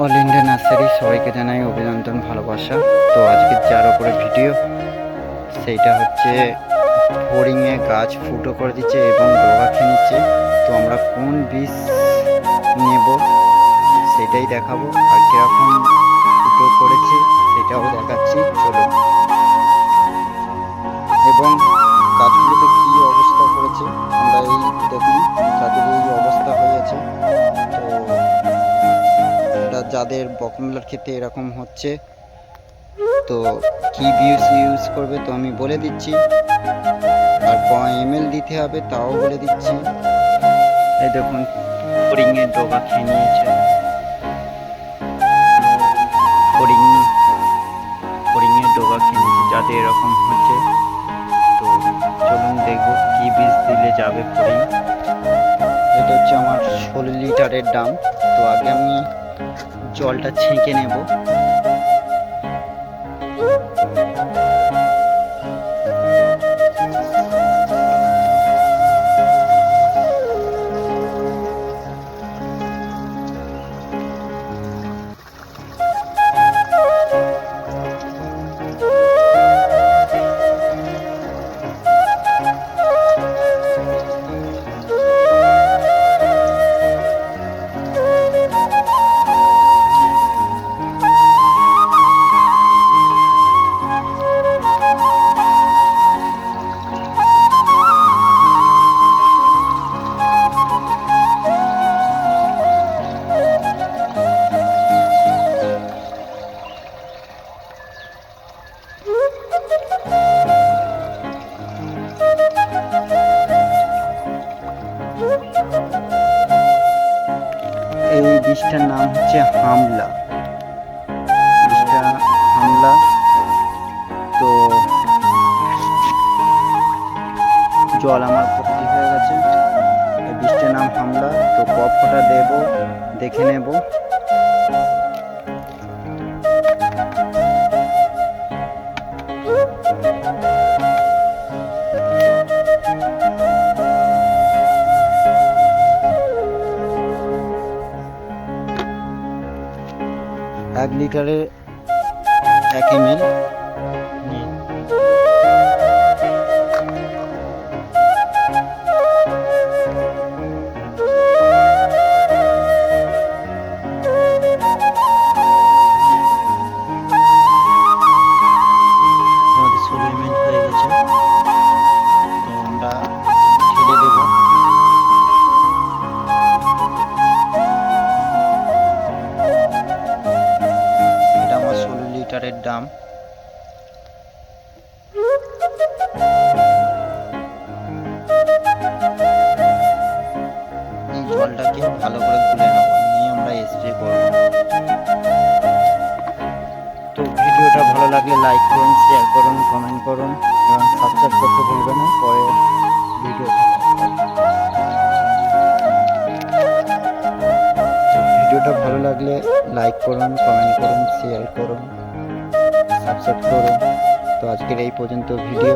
All India nursery সবাইকে জানাই অভিনন্দন, ভালোবাসা। তো আজকে যার ওপরে ভিডিও, সেইটা হচ্ছে ফোরিংয়ে গাছ ফুটো করে দিচ্ছে এবং ডোগা খেয়ে তো আমরা কোন বীজ নেব, সেটাই দেখাবো। আর কীরকম ফুটো করেছে, সেটাও দেখাচ্ছি। চলুন। যাদের বকমলার ক্ষেত্রে এরকম হচ্ছে। তো কি বিউস ইউজ করবে তো আমি বলে দিচ্ছি। আর ক এমএল দিতে হবে তাও বলে দিচ্ছি। এই দেখুন ফড়িংয়ের ডোবা খেয়ে নিয়েছে। ফড়িং ফড়িংয়ের ডোবা খেয়ে নিয়েছে, যাদের এরকম হচ্ছে। তো চলুন দেখব কি বীজ দিলে যাবে ফড়িং এটা হচ্ছে আমার ষোলো লিটারের দাম। তো আগে আমি জলটা ছেঁকে নেব। এই বীজটার নাম হচ্ছে হামলা। বীজটা হামলা। তো জল আমার ভর্তি হয়ে গেছে। এই বীজটার নাম হামলা। তো কফটা দেব, দেখে নেব। এক লিটারে এক এম দাম। এই জলটাকে ভালো করে গুলে নেব নিয়ে আমরা স্প্রে করব। তো ভিডিওটা ভালো লাগলে লাইক করুন শেয়ার করুন কমেন্ট করুন, এবং সাবস্ক্রাইব করতে ভুলবেন না। পরে ভিডিও ভিডিওটা ভালো লাগলে লাইক করুন কমেন্ট করুন শেয়ার করুন। সাবস্ক্রাইব করুন তো আজকের এই পর্যন্ত ভিডিও